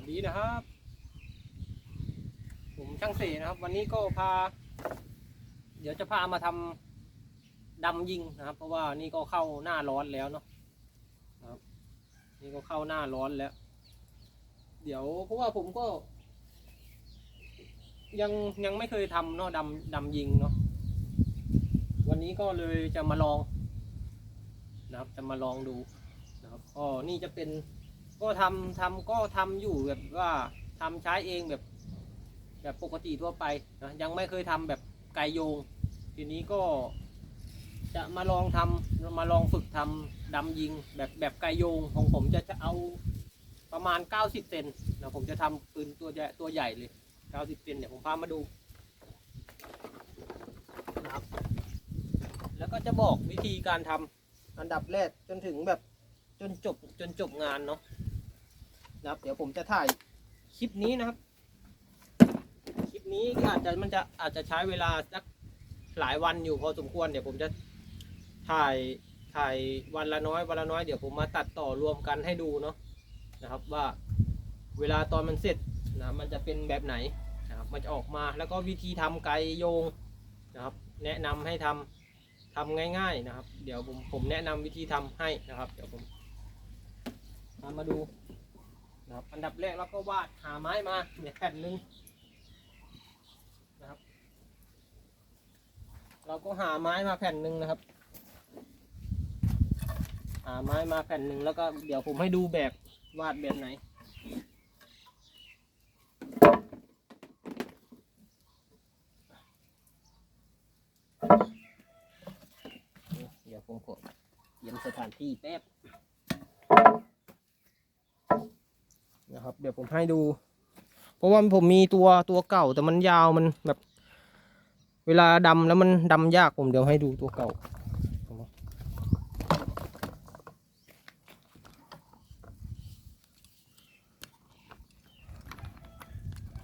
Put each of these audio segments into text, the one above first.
วัสดีนะครับ ผมช่างเสนะครับ วันนี้ก็พา เดี๋ยวจะพามาทำดำยิงนะครับ เพราะว่านี่ก็เข้าหน้าร้อนแล้วเนาะนะครับนี่ก็เข้าหน้าร้อนแล้ว เดี๋ยวเพราะว่าผมก็ ยังยังไม่เคยทำเนาะดำดำยิงเนาะวันนี้ก็เลยจะมาลองนะครับ จะมาลองดูนะครับก็นี่จะเป็น ก็ทำทำก็ทำอยู่แบบว่าทำใช้เองแบบ แบบปกติทั่วไปนะยังไม่เคยทำแบบไกโยง ทีนี้ก็จะมาลองทำมาลองฝึกทำดำยิงแบบแบบไกโยงของผมจะจะเอาประมาณ 90 เซนนะผมจะทำปืนตัวใหญ่ตัวใหญ่เลย 90 เซนเดี๋ยวผมพามาดูนะครับ แล้วก็จะบอกวิธีการทำอันดับแรกจนถึงแบบจนจบจนจบงานเนาะ นะครับ เดี๋ยวผมจะถ่ายคลิปนี้นะครับ คลิปนี้อาจจะมันจะอาจจะใช้เวลาสักหลายวันอยู่พอสมควร เดี๋ยวผมจะถ่ายถ่ายวันละน้อยวันละน้อยเดี๋ยวผมมาตัดต่อรวมกันให้ดูเนาะนะครับว่าเวลาตอนมันเสร็จนะมันจะเป็นแบบไหนนะครับมันจะออกมาแล้วก็วิธีทำไกโยงนะครับ แนะนำให้ทำทำง่าย ๆนะครับ เดี๋ยวผมผมแนะนำวิธีทำให้นะครับ เดี๋ยวผมมาดู นะครับ อันดับแรกเราก็วาดหาไม้มาเนี่ยแผ่นหนึ่งนะครับ เราก็หาไม้มาแผ่นหนึ่งนะครับ หาไม้มาแผ่นหนึ่งแล้วก็เดี๋ยวผมให้ดูแบบวาดแบบไหนเดี๋ยวผมกดเตรียมสถานที่แป๊บนะ ครับ เดี๋ยวผมให้ดู เพราะว่าผมมีตัวตัวเก่าแต่มันยาวมันแบบ เวลาดำแล้วมันดำยากผมเดี๋ยวให้ดูตัวเก่า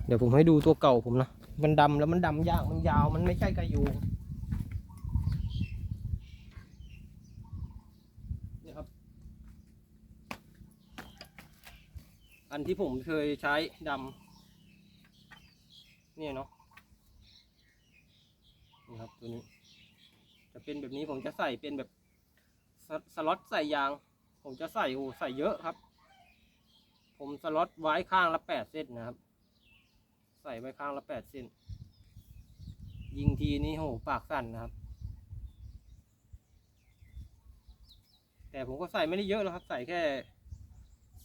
เดี๋ยวผมให้ดูตัวเก่าผมนะ มันดำแล้วมันดำยาก มันยาว มันไม่ใช่กระยูง นี่ครับ อันที่ผมเคยใช้ดำเนี่ยเนาะนี่ครับตัวนี้ จะเป็นแบบนี้ผมจะใส่เป็นแบบสสล็อตใส่ยาง ผมจะใส่โอ้ใส่เยอะครับ ผมสล็อตไว้ข้างละแปดเส้นนะครับ ใส่ไว้ข้างละแปดเส้น ยิงทีนี้โหปากสั่นนะครับ แต่ผมก็ใส่ไม่ได้เยอะหรอกครับ ใส่แค่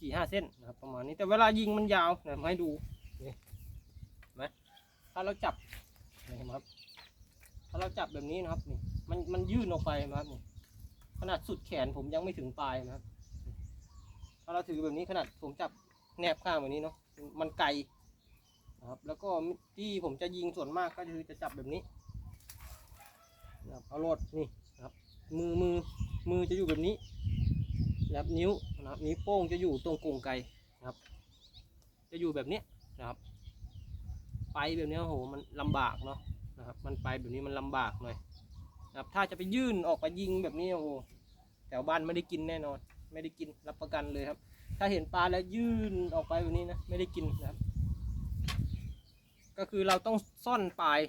สี่ห้าเส้นนะครับประมาณนี้แต่เวลายิงมันยาวเดี๋ยวผมให้ดูนี่เห็นไหมถ้าเราจับนี่เห็นไหมครับ ถ้าเราจับแบบนี้นะครับนี่มันมันยื่นออกไปนะครับนี่ขนาดสุดแขนผมยังไม่ถึงปลายนะครับ ถ้าเราถือแบบนี้ขนาดผมจับแนบข้างแบบนี้เนาะมันไกลนะครับ แล้วก็ที่ผมจะยิงส่วนมากก็คือจะจับแบบนี้นะครับเอาโลดนี่นะครับ มือมือมือจะอยู่แบบนี้ นะครับนิ้วนะครับนิ้วโป้งจะอยู่ตรงกรงไกนะครับ จะอยู่แบบนี้นะครับ ไปแบบนี้ยโหมันลำบากเนาะนะครับ มันไปแบบนี้มันลำบากหน่อยนะครับ ถ้าจะไปยื่นออกไปยิงแบบนี้โอ้โหแถวบ้านไม่ได้กินแน่นอน ไม่ได้กินรับประกันเลยครับ ถ้าเห็นปลาแล้วยื่นออกไปแบบนี้นะไม่ได้กินนะครับ ก็คือเราต้องซ่อนปลาย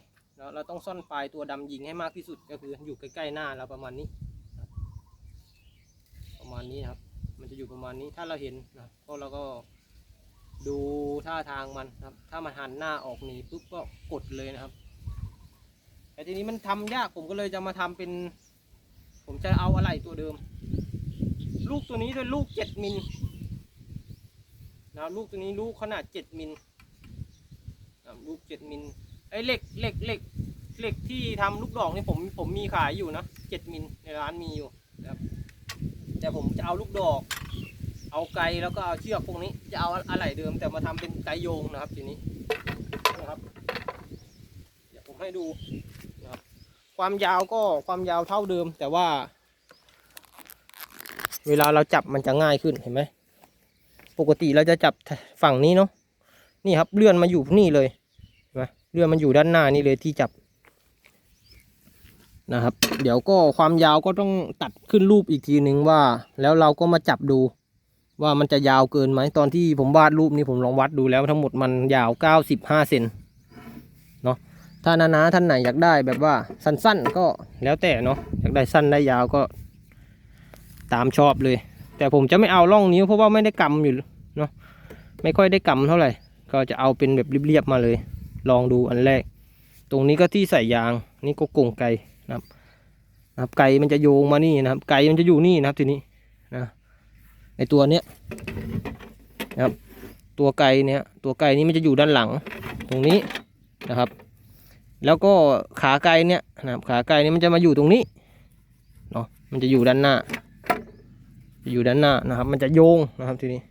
เราต้องซ่อนปลายตัวดำยิงให้มากที่สุดก็คืออยู่ใกล้ๆหน้าเราประมาณนี้ มาณนี้ครับ มันจะอยู่ประมาณนี้ถ้าเราเห็นนะก็เราก็ดูท่าทางมันนะครับ ถ้ามันหันหน้าออกหนีปุ๊บก็กดเลยนะครับ แต่ทีนี้มันทำยากผมก็เลยจะมาทำเป็น ผมจะเอาอะไรตัวเดิม ลูกตัวนี้ด้วยลูกเจ็ดมิลนะลูกตัวนี้ลูกขนาดเจ็ดมิลนะลูกเจ็ดมิลไอ้เหล็กเหล็กเหล็กเหล็กที่ทำลูกดอกนี่ผมผมมีขายอยู่นะเจ็ดมิลในร้านมีอยู่นะครับ แต่ผมจะเอาลูกดอก เอาไกลแล้วก็เอาเชือกพวกนี้ จะเอาอะไรเดิม แต่มาทำเป็นไกโยงนะครับ ทีนี้นะครับ เดี๋ยวผมให้ดูนะครับ ความยาวก็ความยาวเท่าเดิม แต่ว่า เวลาเราจับมันจะง่ายขึ้นเห็นไหมปกติเราจะจับฝั่งนี้เนาะนี่ครับเลื่อนมาอยู่นี่เลยเห็นไหมเลื่อนมันอยู่ด้านหน้านี่เลยที่จับ นะครับ เดี๋ยวก็ความยาวก็ต้องตัดขึ้นรูปอีกทีหนึ่งว่า แล้วเราก็มาจับดู ว่ามันจะยาวเกินไหมตอนที่ผมวาดรูปนี้ผมลองวัดดูแล้วทั้งหมดมันยาว 95เซนเนาะถ้านานาท่านไหนอยากได้แบบว่าสั้นๆ ก็แล้วแต่เนาะอยากได้สั้นได้ยาวก็ตามชอบเลย แต่ผมจะไม่เอาร่องนิ้วเพราะว่าไม่ได้กำอยู่เนาะไม่ค่อยได้กำเท่าไหร่ ก็จะเอาเป็นแบบเรียบๆมาเลย ลองดูอันแรก ตรงนี้ก็ที่ใส่ยางนี่ก็กงไก นะครับไก่มันจะโยงมานี่นะครับ ไก่มันจะอยู่นี่นะครับทีนี้นะไอตัวเนี้ยนะครับ ตัวไกเนี้ยตัวไก่นี้มันจะอยู่ด้านหลังตรงนี้นะครับ แล้วก็ขาไก่เนี้ยนะครับขาไก่นี้มันจะมาอยู่ตรงนี้เนาะมันจะอยู่ด้านหน้าจะอยู่ด้านหน้านะครับ มันจะโยงนะครับทีนี้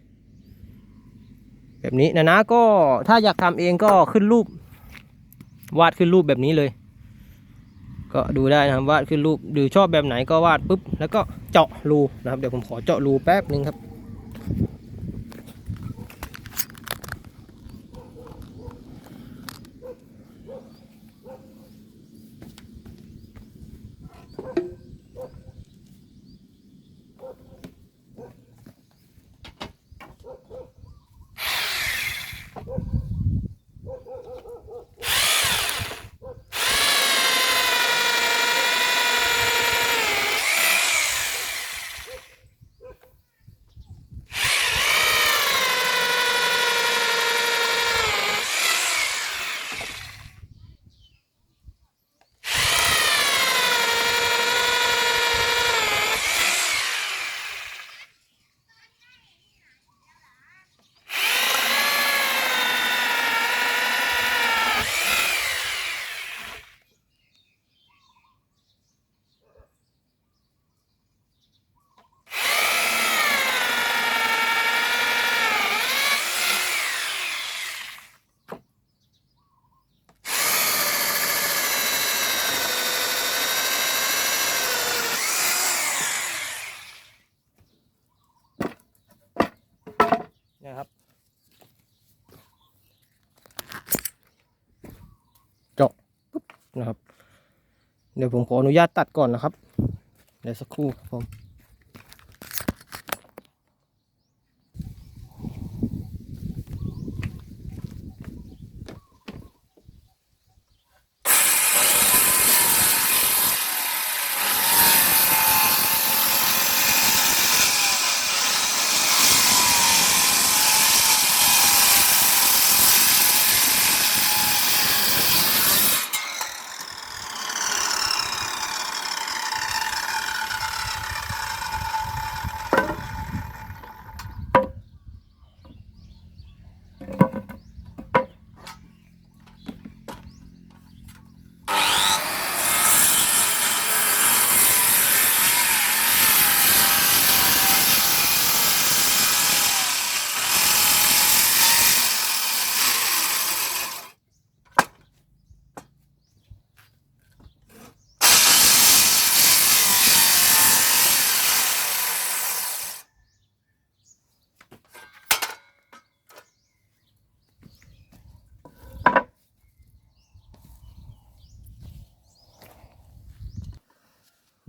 แบบนี้นะนะก็ถ้าอยากทำเองก็ขึ้นรูป วาดขึ้นรูปแบบนี้เลย ก็ดูได้นะครับวาดขึ้นรูปหรือชอบแบบไหนก็วาดปุ๊บแล้วก็เจาะรูนะครับเดี๋ยวผมขอเจาะรูแป๊บนึงครับนะครับ เดี๋ยวผมขออนุญาตตัดก่อนนะครับ เดี๋ยวสักครู่ครับผม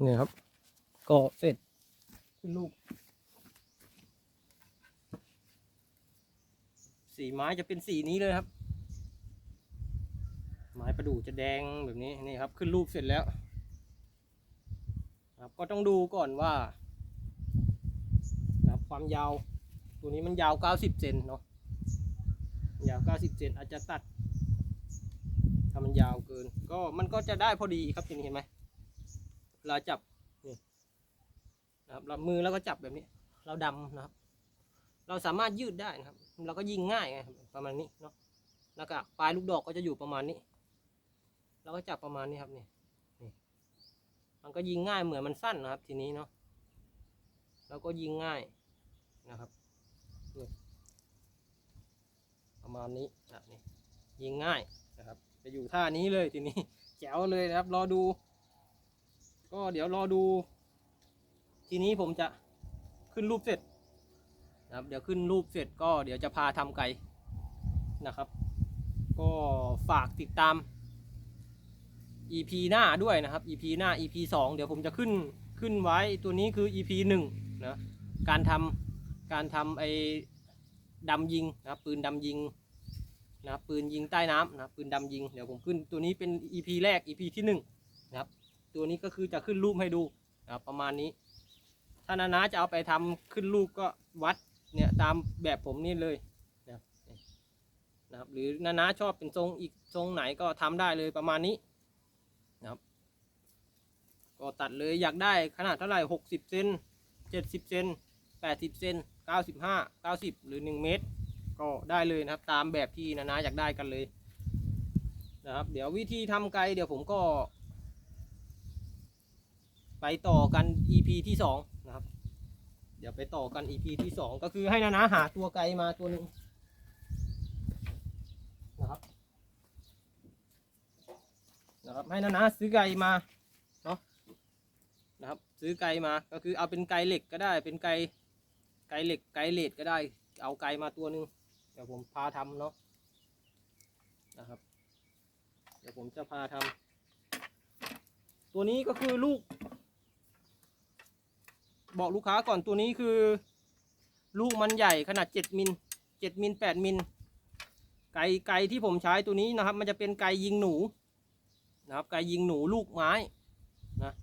เนี่ยครับ ก็เสร็จขึ้นลูก สีไม้จะเป็นสีนี้เลยครับ ไม้ประดู่จะแดงแบบนี้นี่ครับ ขึ้นรูปเสร็จแล้วครับก็ต้องดูก่อนว่านะครับความยาว ตัวนี้มันยาว 90 เซนเนาะยาว 90 เซนอาจจะตัดถ้ามันยาวเกิน ก็มันก็จะได้พอดีครับทีนี้เห็นไหม เวลาจับนี่นะครับเรามือแล้วก็จับแบบนี้ เราดำนะครับ เราสามารถยืดได้นะครับ เราก็ยิงง่ายไงประมาณนี้เนาะแล้วก็ปลายลูกดอกก็จะอยู่ประมาณนี้ เราก็จับประมาณนี้ครับนี่นี่มันก็ยิงง่ายเหมือนมันสั้นนะครับ ทีนี้เนาะเราก็ยิงง่ายนะครับนี่ประมาณนี้นะครับนี่ยิงง่ายนะครับ จะอยู่ท่านี้เลยทีนี้แจ๋วเลยนะครับ รอดู ก็เดี๋ยวรอดู ทีนี้ผมจะขึ้นรูปเสร็จนะครับ เดี๋ยวขึ้นรูปเสร็จก็เดี๋ยวจะพาทำไก่นะครับ ก็ฝากติดตาม EP หน้าด้วยนะครับ EP หน้า EP สองเดี๋ยวผมจะขึ้นขึ้นไว้ตัวนี้คือ EP หนึ่งนะการทำการทำไอ้ดำยิงนะครับปืนดำยิงนะครับปืนยิงใต้น้ำนะครับปืนดำยิง เดี๋ยวผมขึ้นตัวนี้เป็น EP แรก EP ที่หนึ่งนะครับ ตัวนี้ก็คือจะขึ้นรูปให้ดูนะครับประมาณนี้ ถ้านานาจะเอาไปทำขึ้นรูปก็วัดเนี่ยตามแบบผมนี่เลยนะครับหรือนานาชอบเป็นทรงอีกทรงไหนก็ทำได้เลยประมาณนี้นะครับก็ตัดเลยอยากได้ขนาดเท่าไหร่หกสิบเซนเจ็ดสิบเซนแปดสิบเซนเก้าสิบห้าเก้าสิบหรือหนึ่งเมตร ก็ได้เลยนะครับตามแบบที่นานาอยากได้กันเลยนะครับ เดี๋ยววิธีทำไกลเดี๋ยวผมก็ ไปต่อกัน EP ที่สองนะครับ เดี๋ยวไปต่อกัน EP ที่สองก็คือให้นานาหาตัวไกลมาตัวหนึ่งนะครับนะครับ ให้นานาซื้อไกลมาเนาะนะครับ ซื้อไกลมาก็คือเอาเป็นไกลเหล็กก็ได้ เป็นไกลไกลเหล็กไกลเลดก็ได้ เอาไกลมาตัวหนึ่งเดี๋ยวผมพาทำเนาะนะครับ เดี๋ยวผมจะพาทำตัวนี้ก็คือลูก บอกลูกค้าก่อนตัวนี้คือ ลูกมันใหญ่ขนาด7มิล7มิล8มิลไกไกที่ผมใช้ตัวนี้นะครับ มันจะเป็นไกยิงหนูนะครับ ไกยิงหนูลูกไม้นะ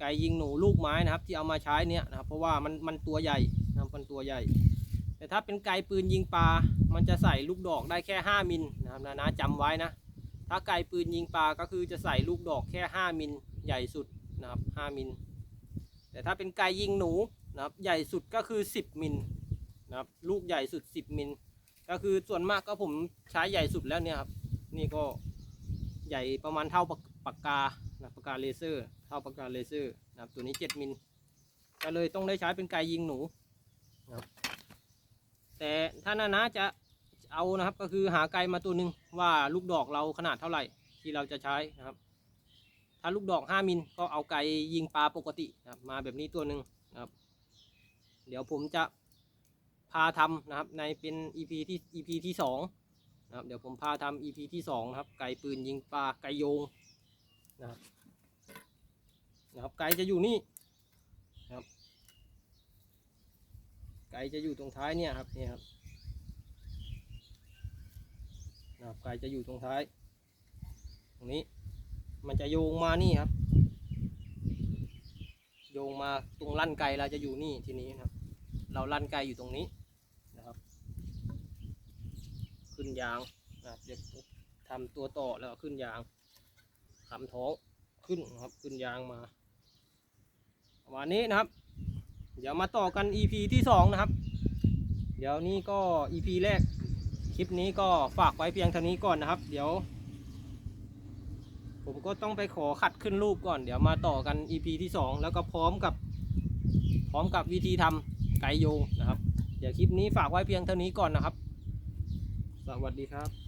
ไกยิงหนูลูกไม้นะครับ ที่เอามาใช้เนี่ยนะครับเพราะว่ามันมันตัวใหญ่นะมันตัวใหญ่ แต่ถ้าเป็นไกปืนยิงปลา มันจะใส่ลูกดอกได้แค่ 5 มิลนะครับนะนะจำไว้นะ ถ้าไกปืนยิงปลาก็คือจะใส่ลูกดอกแค่ 5 มิลใหญ่สุดนะครับ 5 มิล แต่ถ้าเป็นไกยิงหนูนะครับใหญ่สุดก็คือ 10 มิลนะครับลูกใหญ่สุด 10 มิล ก็คือส่วนมากก็ผมใช้ใหญ่สุดแล้วเนี่ยครับนี่ก็ใหญ่ประมาณเท่าปากกานะปากกาเลเซอร์ เท่าปากกาเลเซอร์นะครับตัวนี้ 7 มิลก็เลยต้องได้ใช้เป็นไกยิงหนูนะครับแต่ถ้านานาจะเอานะครับก็คือหาไกมาตัวหนึ่งว่าลูกดอกเราขนาดเท่าไหร่ที่เราจะใช้นะครับ ถ้าลูกดอก 5 มิลก็เอาไกยิงปลาปกตินะครับมาแบบนี้ตัวหนึ่งนะครับ เดี๋ยวผมจะพาทำนะครับในเป็น EP ที่ EP ที่สองนะครับเดี๋ยวผมพาทำ EP ที่สองนะครับไก่ปืนยิงปลาไก่โยงนะครับนะครับไก่จะอยู่นี่นะครับไก่จะอยู่ตรงท้ายเนี่ยครับนี่ครับนะครับไก่จะอยู่ตรงท้าย ตรงนี้ มันจะโยงมานี่ครับ โยงมาตรงลั่นไกเราจะอยู่นี่ทีนี้ครับ เราลั่นไกอยู่ตรงนี้นะครับ ขึ้นยางนะครับเดี๋ยวทำตัวต่อแล้วขึ้นยางทำท้องขึ้นนะครับขึ้นยางมาประมาณนี้นะครับ เดี๋ยวมาต่อกัน EP ที่สองนะครับ เดี๋ยวนี้ก็ EP แรกคลิปนี้ก็ฝากไว้เพียงเท่านี้ก่อนนะครับ เดี๋ยว ผมก็ต้องไปขอขัดขึ้นรูปก่อน เดี๋ยวมาต่อกัน EP ที่ 2 แล้วก็พร้อมกับ พร้อมกับวิธีทำไก่โยงนะครับ เดี๋ยวคลิปนี้ฝากไว้เพียงเท่านี้ก่อนนะครับ สวัสดีครับ